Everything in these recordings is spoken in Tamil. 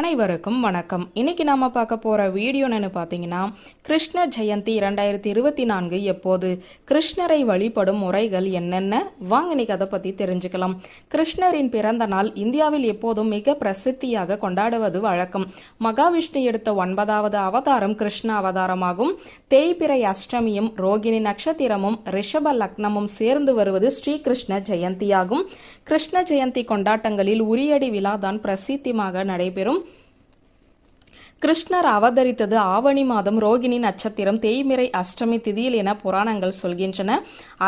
அனைவருக்கும் வணக்கம். இன்னைக்கு நாம பார்க்க போற வீடியோன்னு பார்த்தீங்கன்னா கிருஷ்ண ஜெயந்தி இரண்டாயிரத்தி இருபத்தி நான்கு எப்போது? கிருஷ்ணரை வழிபடும் முறைகள் என்னென்ன? வாங்க இன்னைக்கு அதை பத்தி தெரிஞ்சுக்கலாம். கிருஷ்ணரின் பிறந்த நாள் இந்தியாவில் எப்போதும் மிக பிரசித்தியாக கொண்டாடுவது வழக்கம். மகாவிஷ்ணு எடுத்த ஒன்பதாவது அவதாரம் கிருஷ்ண அவதாரமாகும். தேய்பிறை அஷ்டமியும் ரோகிணி நட்சத்திரமும் ரிஷப லக்னமும் சேர்ந்து வருவது ஸ்ரீகிருஷ்ண ஜெயந்தியாகும். கிருஷ்ண ஜெயந்தி கொண்டாட்டங்களில் உரியடி விழா தான் பிரசித்திமாக நடைபெறும். கிருஷ்ணர் அவதரித்தது ஆவணி மாதம் ரோகிணி நட்சத்திரம் தேய்மிரை அஷ்டமி திதியில் என புராணங்கள் சொல்கின்றன.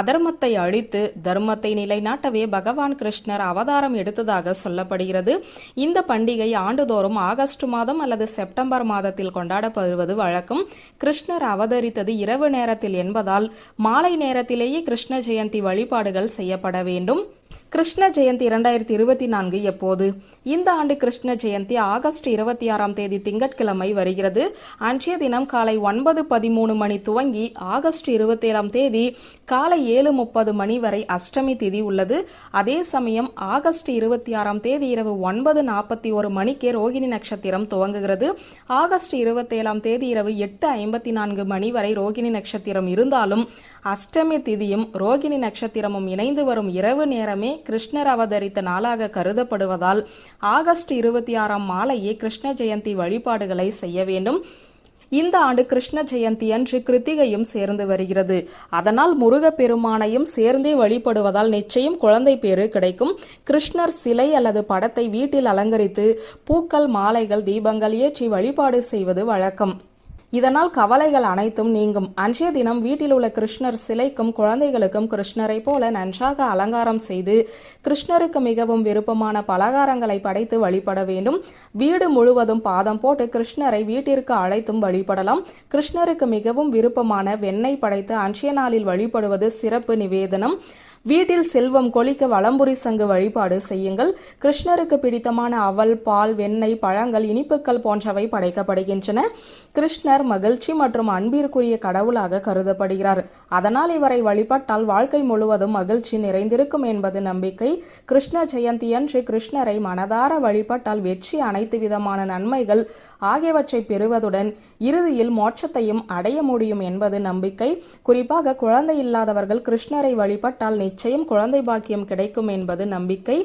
அதர்மத்தை அழித்து தர்மத்தை நிலைநாட்டவே பகவான் கிருஷ்ணர் அவதாரம் எடுத்ததாக சொல்லப்படுகிறது. இந்த பண்டிகை ஆண்டுதோறும் ஆகஸ்ட் மாதம் அல்லது செப்டம்பர் மாதத்தில் கொண்டாடப்படுவது வழக்கம். கிருஷ்ணர் அவதரித்தது இரவு நேரத்தில் என்பதால் மாலை நேரத்திலேயே கிருஷ்ண ஜெயந்தி வழிபாடுகள் செய்யப்பட வேண்டும். கிருஷ்ண ஜெயந்தி இரண்டாயிரத்தி இருபத்தி நான்கு எப்போது? இந்த ஆண்டு கிருஷ்ண ஜெயந்தி ஆகஸ்ட் இருபத்தி ஆறாம் தேதி திங்கட்கிழமை வருகிறது. அன்றைய தினம் காலை ஒன்பது பதிமூணு மணி துவங்கி ஆகஸ்ட் இருபத்தேழாம் தேதி காலை ஏழு முப்பது மணி வரை அஷ்டமி திதி உள்ளது. அதே சமயம் ஆகஸ்ட் இருபத்தி ஆறாம் தேதி இரவு ஒன்பது நாற்பத்தி ஒரு மணிக்கே ரோகிணி நட்சத்திரம் துவங்குகிறது. ஆகஸ்ட் இருபத்தேழாம் தேதி இரவு எட்டு ஐம்பத்தி நான்கு மணி வரை ரோகிணி நட்சத்திரம் இருந்தாலும் அஷ்டமி திதியும் ரோகிணி நட்சத்திரமும் இணைந்து வரும் இரவு நேரமே கிருஷ்ணர் அவதரித்த நாளாக கருதப்படுவதால் ஆகஸ்ட் இருபத்தி ஆறாம் மாலையே கிருஷ்ண ஜெயந்தி வழிபாடுகளை செய்ய வேண்டும். இந்த ஆண்டு கிருஷ்ண ஜெயந்தி அன்று கிருத்திகையும் சேர்ந்து வருகிறது. அதனால் முருகப்பெருமானையும் சேர்ந்தே வழிபடுவதால் நிச்சயம் குழந்தை பேறு கிடைக்கும். கிருஷ்ணர் சிலை அல்லது படத்தை வீட்டில் அலங்கரித்து பூக்கள் மாலைகள் தீபங்கள் ஏற்றி வழிபாடு செய்வது வழக்கம். இதனால் கவலைகள் அனைத்தும் நீங்கும். அன்றைய தினம் வீட்டில் உள்ள கிருஷ்ணர் சிலைக்கும் குழந்தைகளுக்கும் கிருஷ்ணரை போல நன்றாக அலங்காரம் செய்து கிருஷ்ணருக்கு மிகவும் விருப்பமான பலகாரங்களை படைத்து வழிபட வேண்டும். வீடு முழுவதும் பாதம் போட்டு கிருஷ்ணரை வீட்டிற்கு அழைத்தும் வழிபடலாம். கிருஷ்ணருக்கு மிகவும் விருப்பமான வெண்ணெய் படைத்து அன்றைய நாளில் வழிபடுவது சிறப்பு நிவேதனம். வீட்டில் செல்வம் கொளிக்க வளம்புரி சங்கு வழிபாடு செய்யுங்கள். கிருஷ்ணருக்கு பிடித்தமான அவல் பால் வெண்ணெய் பழங்கள் இனிப்புகள் போன்றவை படைக்கப்படுகின்றன. கிருஷ்ணர் மகிழ்ச்சி மற்றும் அன்பிற்குரிய கடவுளாக கருதப்படுகிறார். அதனால் இவரை வழிபட்டால் வாழ்க்கை முழுவதும் மகிழ்ச்சி நிறைந்திருக்கும் என்பது நம்பிக்கை. கிருஷ்ண ஜெயந்தி அன்று கிருஷ்ணரை மனதார வழிபட்டால் வெற்றி அனைத்து விதமான நன்மைகள் ஆகியவற்றை பெறுவதுடன் இறுதியில் மோட்சத்தையும் அடைய முடியும் என்பது நம்பிக்கை. குறிப்பாக குழந்தை இல்லாதவர்கள் கிருஷ்ணரை வழிபட்டால் நிச்சயம் குழந்தை பாக்கியம் கிடைக்கும் என்பது நம்பிக்கை.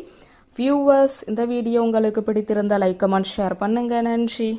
வியூவர்ஸ் இந்த வீடியோ உங்களுக்கு பிடித்திருந்தால் லைக் கமெண்ட் ஷேர் பண்ணுங்க. நன்றி.